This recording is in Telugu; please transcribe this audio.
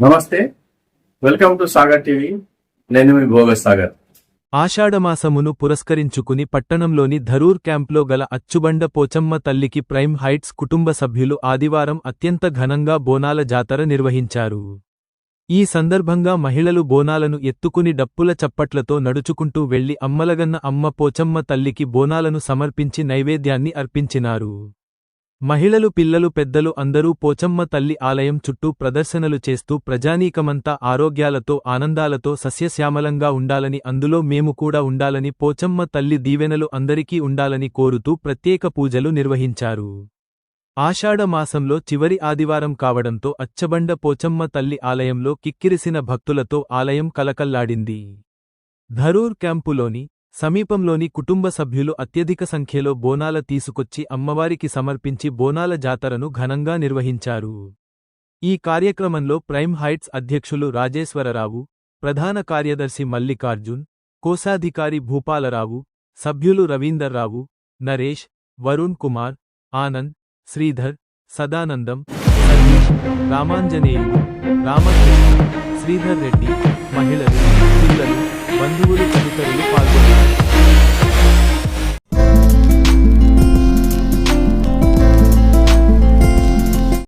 నమస్తే వెల్కమ్ టు సాగర్ టీవీ. నేను మీ భోగ సాగర్. ఆషాఢమాసమును పురస్కరించుకుని పట్టణంలోని ధరూర్ క్యాంప్లో గల అచ్చుబండ పోచమ్మ తల్లికి ప్రైమ్ హైట్స్ కుటుంబ సభ్యులు ఆదివారం అత్యంత ఘనంగా బోనాల జాతర నిర్వహించారు. ఈ సందర్భంగా మహిళలు బోనాలను ఎత్తుకుని డప్పుల చప్పట్లతో నడుచుకుంటూ వెళ్ళి అమ్మలగన్న అమ్మ పోచమ్మ తల్లికి బోనాలను సమర్పించి నైవేద్యాన్ని అర్పించినారు. మహిళలు పిల్లలు పెద్దలు అందరూ పోచమ్మ తల్లి ఆలయం చుట్టూ ప్రదర్శనలు చేస్తూ ప్రజానీకమంతా ఆరోగ్యాలతో ఆనందాలతో సస్యశ్యామలంగా ఉండాలని అందులో మేము కూడా ఉండాలని పోచమ్మ తల్లి దీవెనలు అందరికీ ఉండాలని కోరుతూ ప్రత్యేక పూజలు నిర్వహించారు. ఆషాఢమాసంలో చివరి ఆదివారం కావడంతో అచ్చబండ పోచమ్మ తల్లి ఆలయంలో కిక్కిరిసిన భక్తులతో ఆలయం కలకల్లాడింది. ధరూర్ క్యాంపులోని సమీపంలోని కుటుంబ సభ్యులు అత్యధిక సంఖ్యలో బోనాల తీసుకొచ్చి అమ్మవారికి సమర్పించి బోనాల జాతరను ఘనంగా నిర్వహించారు. ఈ కార్యక్రమంలో ప్రైమ్ హైట్స్ అధ్యక్షులు రాజేశ్వరరావు ప్రధాన కార్యదర్శి మల్లికార్జున్ కోశాధికారి భూపాలరావు సభ్యులు రవీందర్రావు నరేష్ వరుణ్ కుమార్ ఆనంద్ శ్రీధర్ సదానందం సతీష్ రామాంజనేయులు రామకృష్ణ శ్రీధర్ రెడ్డి మహిళలు పిల్లలు బంధువులు తదితరులు